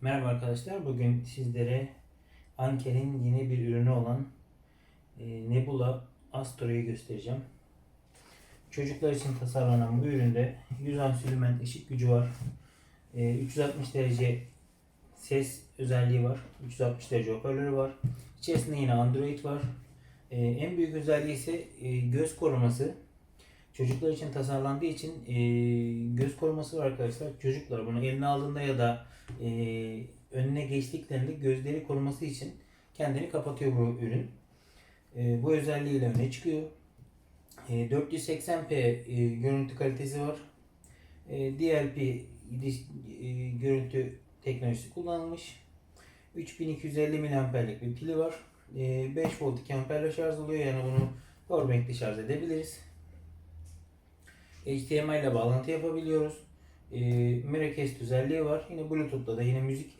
Merhaba arkadaşlar. Bugün sizlere Anker'in yeni bir ürünü olan e, Nebula Astro'yu göstereceğim. Çocuklar için tasarlanan bu üründe 100 amsülümen ışık gücü var. E, 360 derece ses özelliği var. 360 derece hoparlörü var. İçerisinde yine Android var. E, en büyük özelliği ise e, göz koruması. Çocuklar için tasarlandığı için e, göz koruması var arkadaşlar. Çocuklar bunu eline aldığında ya da e, önüne geçtiklerinde gözleri koruması için kendini kapatıyor bu ürün. E, bu özelliğiyle öne çıkıyor. E, 480p e, görüntü kalitesi var. E, DLP e, görüntü teknolojisi kullanılmış. 3250 mAh'lik bir pili var. E, 5 volt 2 amperle şarj oluyor. Yani bunu powerbank'le şarj edebiliriz. HDMI ile bağlantı yapabiliyoruz. E, Miracast özelliği var. Yine Bluetooth'la da yine müzik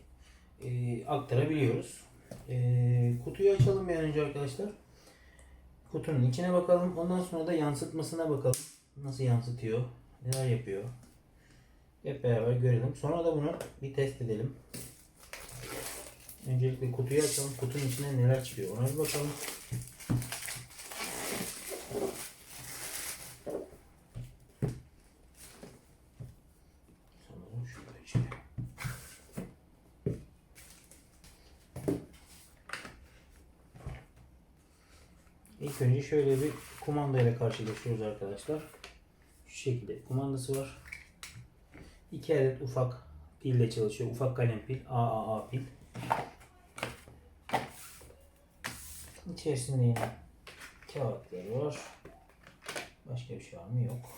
e, aktarabiliyoruz. E, kutuyu açalım bir önce arkadaşlar. Kutunun içine bakalım. Ondan sonra da yansıtmasına bakalım. Nasıl yansıtıyor? Neler yapıyor? Hep beraber görelim. Sonra da bunu bir test edelim. Öncelikle kutuyu açalım. Kutunun içine neler çıkıyor ona bir bakalım. Sanırım şurada içine. İlk önce şöyle bir kumanda ile karşılaşıyoruz arkadaşlar. Şu şekilde kumandası var. İki adet ufak pille çalışıyor. Ufak kalem pil, AAA pil. İçerisinde yine kağıtları var. Başka bir şey var mı? Yok.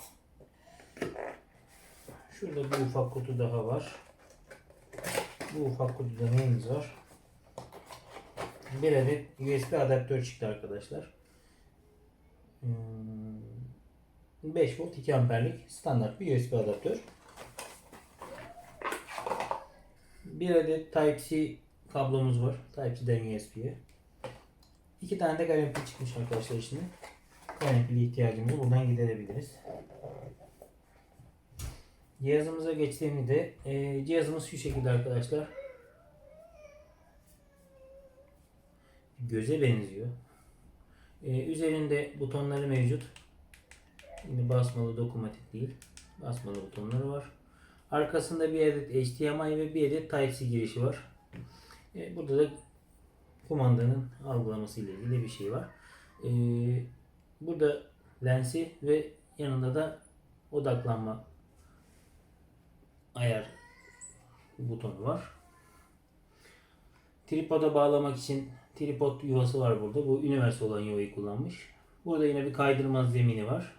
Şurada bir ufak kutu daha var. Bu ufak kutuda neyimiz var? Bir adet USB adaptör çıktı arkadaşlar. Hmm, 5 volt 2 amperlik standart bir USB adaptör. Bir adet Type-C kablomuz var. Type-C'den USB'ye. İki tane de kalem pil çıkmış arkadaşlar şimdi. Kalem pili ihtiyacımızı buradan giderebiliriz. Cihazımıza geçtiğimizde e, cihazımız şu şekilde arkadaşlar. Göze benziyor. E, üzerinde butonları mevcut. Yine basmalı dokunmatik değil. Basmalı butonları var. Arkasında bir adet HDMI ve bir adet Type-C girişi var. E, burada da kumandanın algılaması ile ilgili bir şey var. E, burada lensi ve yanında da odaklanma ayar butonu var. Tripoda bağlamak için tripod yuvası var burada. Bu üniversite olan yuvayı kullanmış. Burada yine bir kaydırmaz zemini var.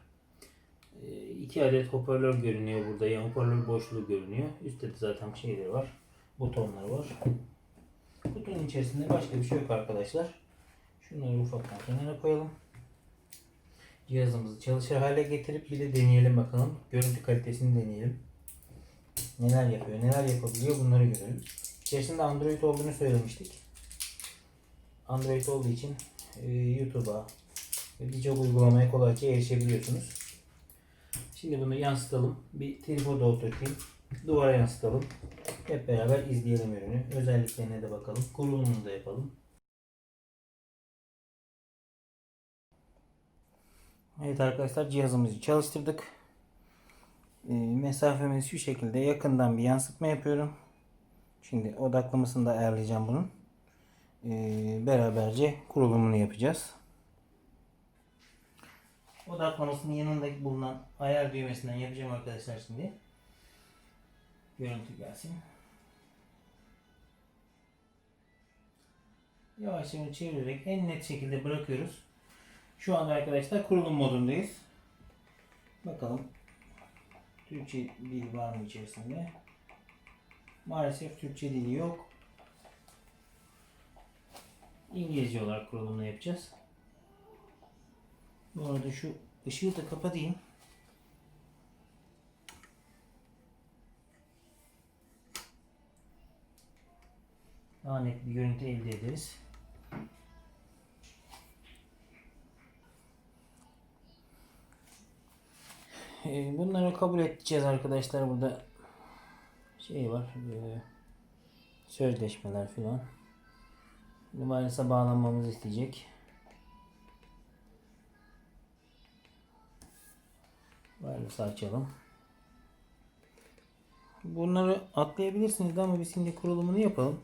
E, iki adet hoparlör görünüyor burada. Yani hoparlör boşluğu görünüyor. Üstte de zaten şeyleri var. Butonları var. Kutunun içerisinde başka bir şey yok arkadaşlar. Şunları ufaktan kenara koyalım. Cihazımızı çalışır hale getirip bir de deneyelim bakalım. Görüntü kalitesini deneyelim. Neler yapıyor, neler yapabiliyor bunları görelim. İçerisinde Android olduğunu söylemiştik. Android olduğu için e, YouTube'a birçok uygulamaya kolayca erişebiliyorsunuz. Şimdi bunu yansıtalım. Bir tripoda oturtayım. Duvara yansıtalım. Hep beraber izleyelim ürünü. Özelliklerine de bakalım. Kurulumunu da yapalım. Evet arkadaşlar cihazımızı çalıştırdık. E, mesafemiz şu şekilde yakından bir yansıtma yapıyorum. Şimdi odaklamasını da ayarlayacağım bunun. E, beraberce kurulumunu yapacağız. Odaklamasının yanındaki bulunan ayar düğmesinden yapacağım arkadaşlar şimdi. Görüntü gelsin. Yavaş yavaş çevirerek en net şekilde bırakıyoruz. Şu anda arkadaşlar kurulum modundayız. Bakalım Türkçe dil var mı içerisinde? Maalesef Türkçe dili yok. İngilizce olarak kurulumunu yapacağız. Bu arada şu ışığı da kapatayım. Daha net bir görüntü elde ederiz. Ee, Bunları kabul edeceğiz arkadaşlar. Burada şey var. e, Sözleşmeler filan. Wireless'a bağlanmamızı isteyecek. Wireless'ı açalım. Bunları atlayabilirsiniz ama biz şimdi kurulumunu yapalım.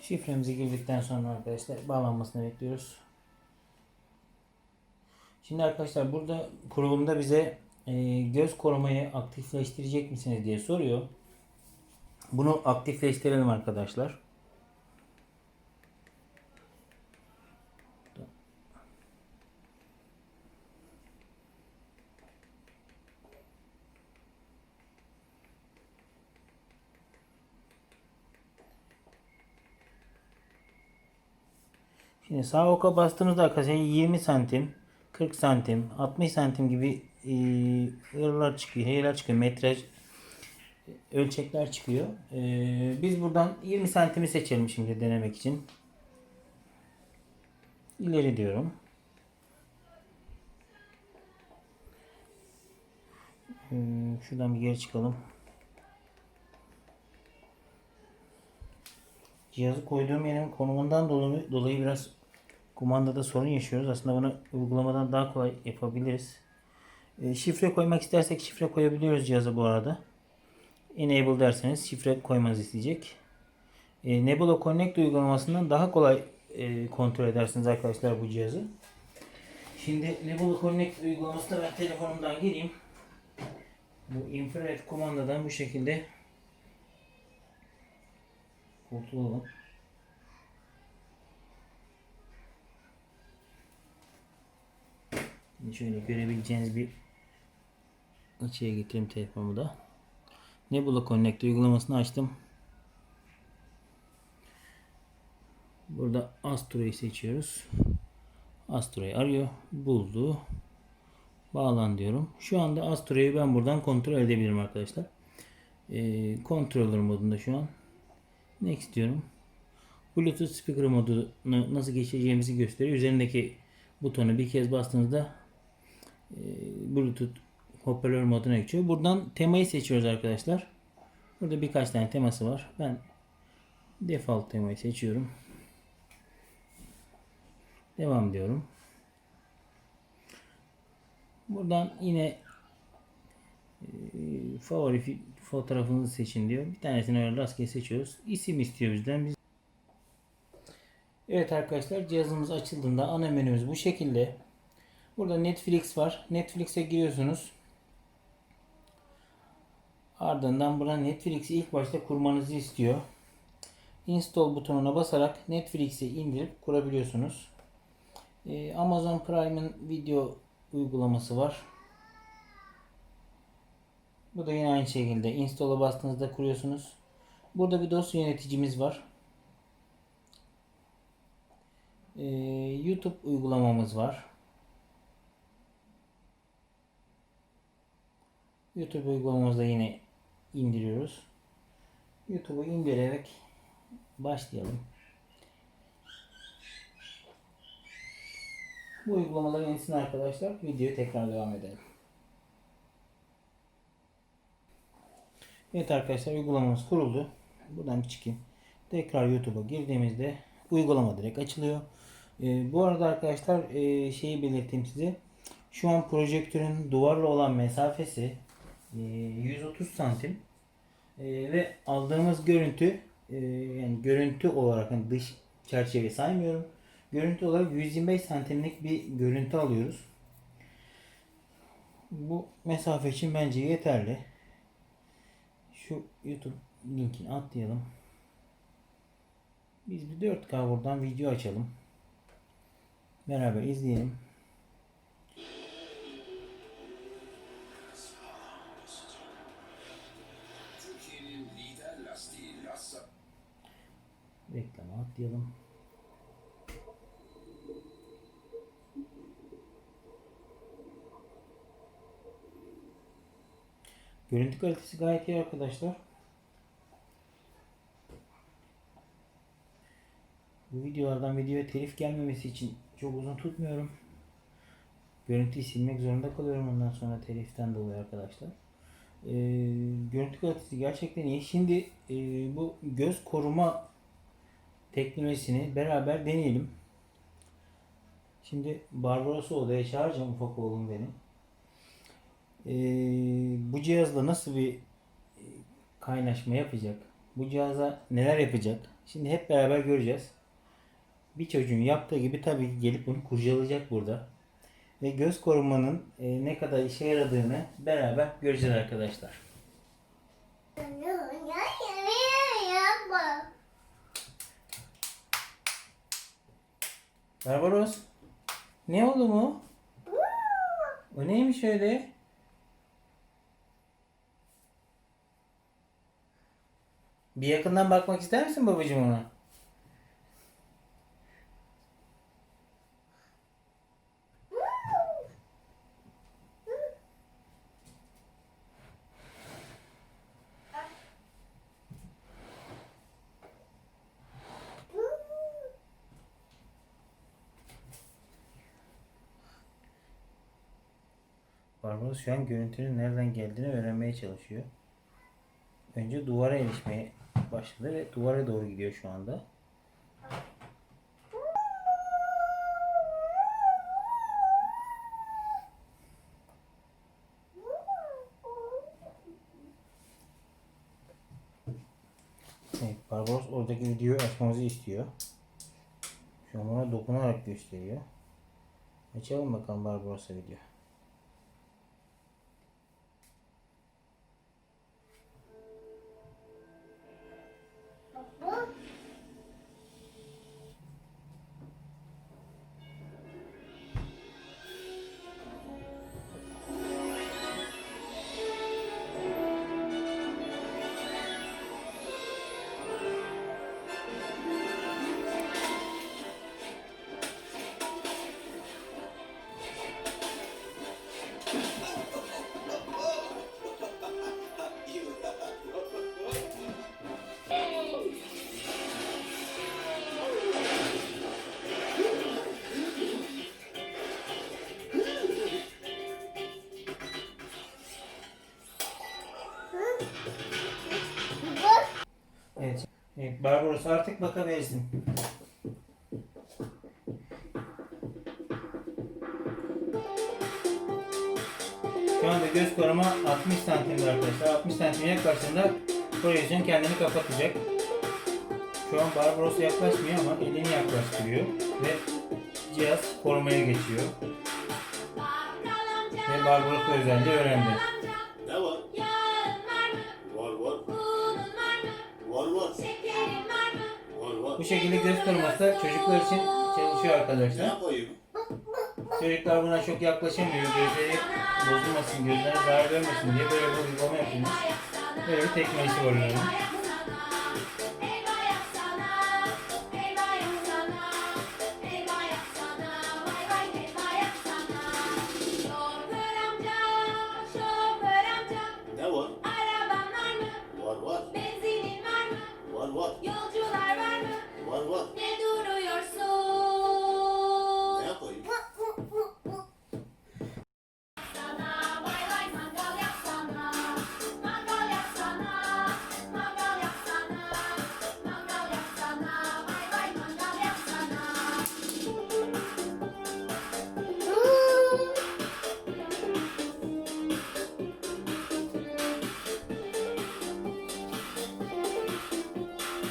Şifremizi girdikten sonra arkadaşlar bağlanmasını bekliyoruz. Şimdi arkadaşlar burada kurulumda bize e, göz korumayı aktifleştirecek misiniz diye soruyor. Bunu aktifleştirelim arkadaşlar. Şimdi sağ oka bastığınızda arkadaşlar 20 santim, 40 santim, 60 santim gibi e, çıkıyor, heyler çıkıyor, metraj ölçekler çıkıyor. E, biz buradan 20 santimi seçelim şimdi denemek için. İleri diyorum. E, şuradan bir geri çıkalım. Cihazı koyduğum yerin konumundan dolayı, dolayı biraz kumandada sorun yaşıyoruz. Aslında bunu uygulamadan daha kolay yapabiliriz. E, şifre koymak istersek şifre koyabiliyoruz cihaza bu arada. Enable derseniz şifre koymanızı isteyecek. E, Nebula Connect uygulamasından daha kolay e, kontrol edersiniz arkadaşlar bu cihazı. Şimdi Nebula Connect uygulamasına ben telefonumdan gireyim. Bu infrared kumandadan bu şekilde kurtulalım. Şöyle görebileceğiniz bir açıya getireyim telefonumu da. Nebula Connect uygulamasını açtım. Burada Astro'yu seçiyoruz. Astro'yu arıyor. Buldu. Bağlan diyorum. Şu anda Astro'yu ben buradan kontrol edebilirim arkadaşlar. Ee, controller modunda şu an. Next diyorum. Bluetooth speaker modunu nasıl geçeceğimizi gösteriyor. Üzerindeki butonu bir kez bastığınızda e, Bluetooth hoparlör moduna geçiyor. Buradan temayı seçiyoruz arkadaşlar. Burada birkaç tane teması var. Ben default temayı seçiyorum. Devam diyorum. Buradan yine e, favori fotoğrafınızı seçin diyor. Bir tanesini öyle rastgele seçiyoruz. İsim istiyor bizden. Biz... Evet arkadaşlar cihazımız açıldığında ana menümüz bu şekilde. Burada Netflix var. Netflix'e giriyorsunuz. Ardından burada Netflix'i ilk başta kurmanızı istiyor. Install butonuna basarak Netflix'i indirip kurabiliyorsunuz. Ee, Amazon Prime'ın video uygulaması var. Bu da yine aynı şekilde install'a bastığınızda kuruyorsunuz. Burada bir dosya yöneticimiz var. Ee, YouTube uygulamamız var. YouTube uygulamamızda yine indiriyoruz. YouTube'u indirerek başlayalım. Bu uygulamaların yenisini arkadaşlar videoya tekrar devam edelim. Evet arkadaşlar uygulamamız kuruldu. Buradan çıkayım. Tekrar YouTube'a girdiğimizde uygulama direkt açılıyor. Ee, bu arada arkadaşlar e, şeyi belirteyim size. Şu an projektörün duvarla olan mesafesi e, 130 santim E, ve aldığımız görüntü e, yani görüntü olarak hani dış çerçeve saymıyorum. Görüntü olarak 125 santimlik bir görüntü alıyoruz. Bu mesafe için bence yeterli. Şu YouTube linkini atlayalım. Biz bir 4K buradan video açalım. Beraber izleyelim. Atlayalım. Görüntü kalitesi gayet iyi arkadaşlar. Bu videolardan videoya telif gelmemesi için çok uzun tutmuyorum. görüntüyü silmek zorunda kalıyorum ondan sonra teliften dolayı arkadaşlar. Ee, görüntü kalitesi gerçekten iyi. Şimdi e, bu göz koruma teknolojisini beraber deneyelim. Şimdi Barbaros'u odaya çağıracağım ufak oğlum benim. Ee, bu cihazla nasıl bir e, kaynaşma yapacak? Bu cihaza neler yapacak? Şimdi hep beraber göreceğiz. Bir çocuğun yaptığı gibi tabii gelip bunu kurcalayacak burada. Ve göz korumanın e, ne kadar işe yaradığını beraber göreceğiz arkadaşlar. Barbaros. Ne oldu mu? O neymiş öyle? Bir yakından bakmak ister misin babacığım ona? Barbaros şu an görüntünün nereden geldiğini öğrenmeye çalışıyor. Önce duvara erişmeye başladı ve duvara doğru gidiyor şu anda. Evet, Barbaros oradaki videoyu açmamızı istiyor. Şu an ona dokunarak gösteriyor. Açalım bakalım Barbaros'a video. Evet Barbaros artık bakabilirsin. Şu anda göz koruma 60 santimde arkadaşlar. 60 santim yaklaştığında projeksiyon kendini kapatacak. Şu an Barbaros yaklaşmıyor ama elini yaklaştırıyor ve cihaz korumaya geçiyor. Ve Barbaros özelliği öğrendi. Bu şekilde göz koruması da çocuklar için çalışıyor arkadaşlar. Çocuklar buna çok yaklaşamıyor. Gözleri bozulmasın, gözlerine zarar vermesin diye böyle bir uygulama yapılmış. Böyle bir teknolojisi var onun.